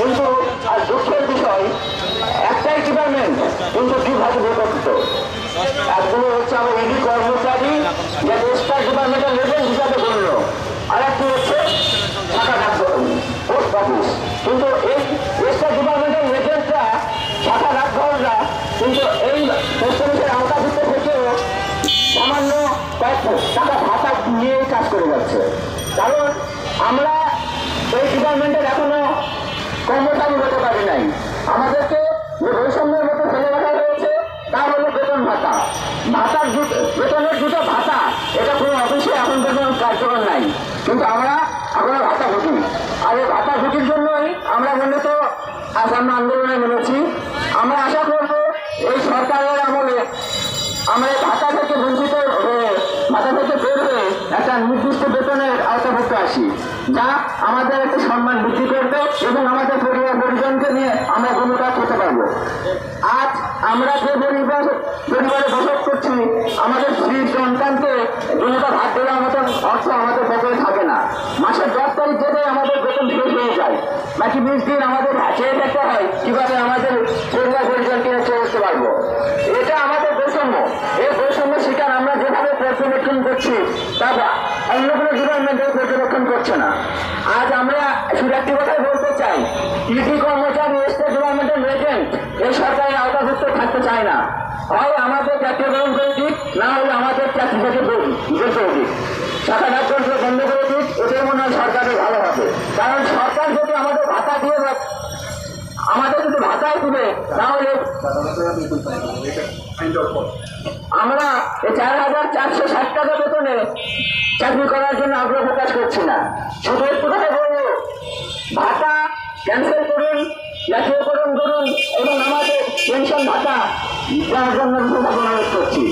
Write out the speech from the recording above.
কিন্তু আর দুঃখের বিষয় একটাই ডিপার্টমেন্ট কিন্তু দুভাগে বিভক্ত একগুলো হচ্ছে আমার ইডি কর্মচারী যাতে স্টার ডিপার্টমেন্টের লেভেল হিসাবে গণ্য। আর একটি হচ্ছে ডাক পোস্ট অফিস কিন্তু এই স্টার ডিপার্টমেন্টের লেভেলটা শাখা ডাকঘররা কিন্তু এই পোস্ট অফিসের আওতাভুক্ত থেকেও সামান্য কয়েক টাকা ভাতা নিয়ে কাজ করে যাচ্ছে। কারণ আমরা এই ডিপার্টমেন্টের এখনও কর্মচারী হতে পারি নাই। আমাদেরকে যে বৈষম্যের মতো ফেলে রাখা হয়েছে তা হলো বেতন ভাতা। ভাতার বেতনের দুটো ভাতা, এটা কোনো অফিসে এখন পর্যন্ত কার্যকর নাই। কিন্তু আমরা এখনও ভাতা ভুগি। আর এই ভাতা ভুগির জন্যই আমরা মূলত আমরা আন্দোলনে নেমেছি। আমরা আশা করব এই সরকারের আমলে আমরা ভাতা থেকে বঞ্চিত হয়ে ভাতা থেকে বের হয়ে একটা নির্দিষ্ট আসি যা আমাদের একটা সম্মান বৃদ্ধি করবে এবং আমাদের পরিবার পরিজনকে নিয়ে আমরা কোনো কাজ করতে পারব। আজ আমরা যে পরিবার, পরিবারে বসবাস করছি, আমাদের স্ত্রী সন্তানকে কোনোটা ভাত দেওয়ার মতন অর্থ আমাদের পকেটে থাকে না। মাসের দশ তারিখ যেতে আমাদের বেতন শেষ হয়ে যায়। বাকি বিশ দিন আমাদের চেয়ে দেখতে হয়, কীভাবে আমাদের পরিবার পরিজনকে চলতে পারব? তা অন্য কোনো এই পর্যবেক্ষণ করছে না। আজ আমরা শুধু একটি কথাই বলতে চাই? ইডি কর্মচারী স্টেট ডিপার্টমেন্টের এজেন্ট এই সরকারের আওতাভুক্ত থাকতে চায় না। হয় আমাদের গ্রহণ করে দিক না হলে আমাদের চাকরি থেকে বের করে দিক। শাখা ডাকযন্ত্র বন্ধ করে দিক এটাই মনে হয় সরকারের ভালো হবে। কারণ সরকার যদি আমাদের ভাতা দেয়, আমাদের যদি ভাতাই দিবে তাহলে আমরা এই চার হাজার চারশো ষাট টাকা বেতনে চাকরি করার জন্য আগ্রহ প্রকাশ করছি না। শুধু একটু কথা বলব। ভাতা ক্যান্সেল করুন জাতীয়করণ করুন এবং আমাদের পেনশন ভাতা দেওয়ার জন্য অনুরোধ করছি।